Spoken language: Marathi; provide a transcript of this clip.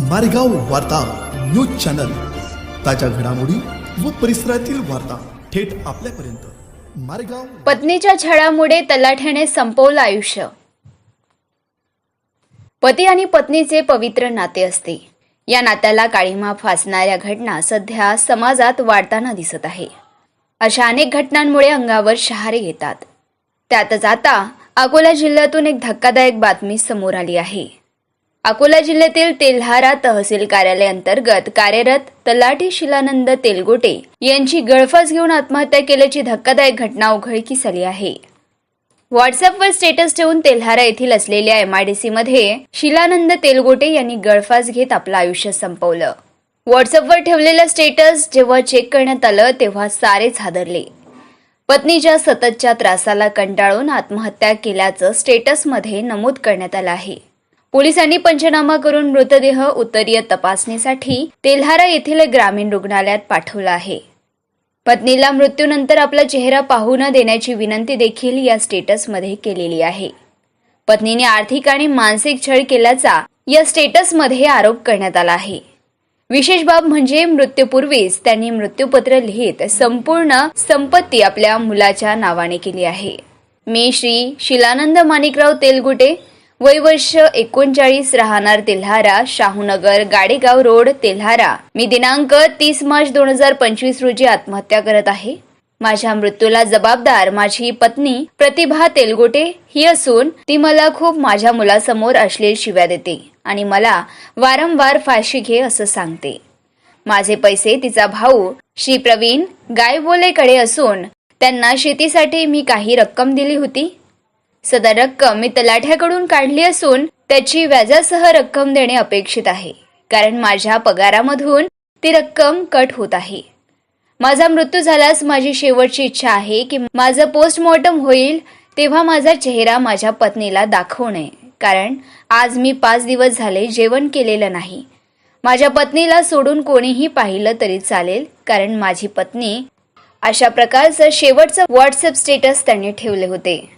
मारेगाव वार्ता न्यूज चॅनल. ताज्या घडामोडी व परिसरातील वार्ता थेट आपल्यापर्यंत. मारेगाव पत्नीच्या छळामुळे तलाठ्याने संपवलं आयुष्य. पती आणि पत्नीचे पवित्र नाते असते. या नात्याला काळीमा फासणाऱ्या घटना सध्या समाजात वाढताना दिसत आहे. अशा अनेक घटनांमुळे अंगावर शहारे येतात. त्यातच आता अकोला जिल्ह्यातून एक धक्कादायक बातमी समोर आली आहे. अकोला जिल्ह्यातील तेल्हारा तहसील कार्यालय अंतर्गत कार्यरत तलाठी शिलानंद तेलगोटे यांची गळफास घेऊन आत्महत्या केल्याची धक्कादायक घटना उघडकीस आली आहे. व्हॉट्सअपवर स्टेटस ठेवून तेल्हारा येथील असलेल्या एमआयडीसी मध्ये शिलानंद तेलगोटे यांनी गळफास घेत आपलं आयुष्य संपवलं. व्हॉट्सअपवर ठेवलेलं स्टेटस जेव्हा चेक करण्यात आलं तेव्हा सारेच हादरले. पत्नीच्या सततच्या त्रासाला कंटाळून आत्महत्या केल्याचं स्टेटसमध्ये नमूद करण्यात आलं आहे. पोलिसांनी पंचनामा करून मृतदेह उत्तरीय तपासणीसाठी तेल्हारा येथील ग्रामीण रुग्णालयात पाठवला आहे. पत्नीला मृत्यूनंतर आपला चेहरा पाहू न देण्याची विनंती देखील या स्टेटसमध्ये केलेली आहे. पत्नीने आर्थिक आणि मानसिक छळ केल्याचा या स्टेटसमध्ये आरोप करण्यात आला आहे. विशेष बाब म्हणजे मृत्यूपूर्वीच त्यांनी मृत्यूपत्र लिहित संपूर्ण संपत्ती आपल्या मुलाच्या नावाने केली आहे. मी श्री शिलानंद माणिकराव तेलगुटे वय वर्ष एकोणचाळीस राहणार तेल्हारा शाहूनगर गाडेगाव रोड तेल्हारा. मी दिनांक तीस मार्च दोन हजार पंचवीस रोजी आत्महत्या करत आहे. माझ्या मृत्यूला जबाबदार माझी पत्नी प्रतिभा तेलगोटे ही असून ती मला खूप माझ्या मुलासमोर अश्लील शिव्या देते आणि मला वारंवार फाशी घे असं सांगते. माझे पैसे तिचा भाऊ श्री प्रवीण गायबोलेकडे असून त्यांना शेतीसाठी मी काही रक्कम दिली होती. सदर रक्कम मी तलाठ्याकडून काढली असून त्याची व्याजासह रक्कम देणे अपेक्षित आहे. कारण माझ्या पगारामधून ती रक्कम कट होत आहे. माझा मृत्यू झाल्यास माझी शेवटची इच्छा आहे की माझं पोस्टमॉर्टम होईल तेव्हा माझा चेहरा माझ्या पत्नीला दाखवू नये कारण आज मी पाच दिवस झाले जेवण केलेलं नाही. माझ्या पत्नीला सोडून कोणीही पाहिलं तरी चालेल कारण माझी पत्नी अशा प्रकारचं शेवटचं व्हॉट्सअप स्टेटस त्यांनी ठेवले होते.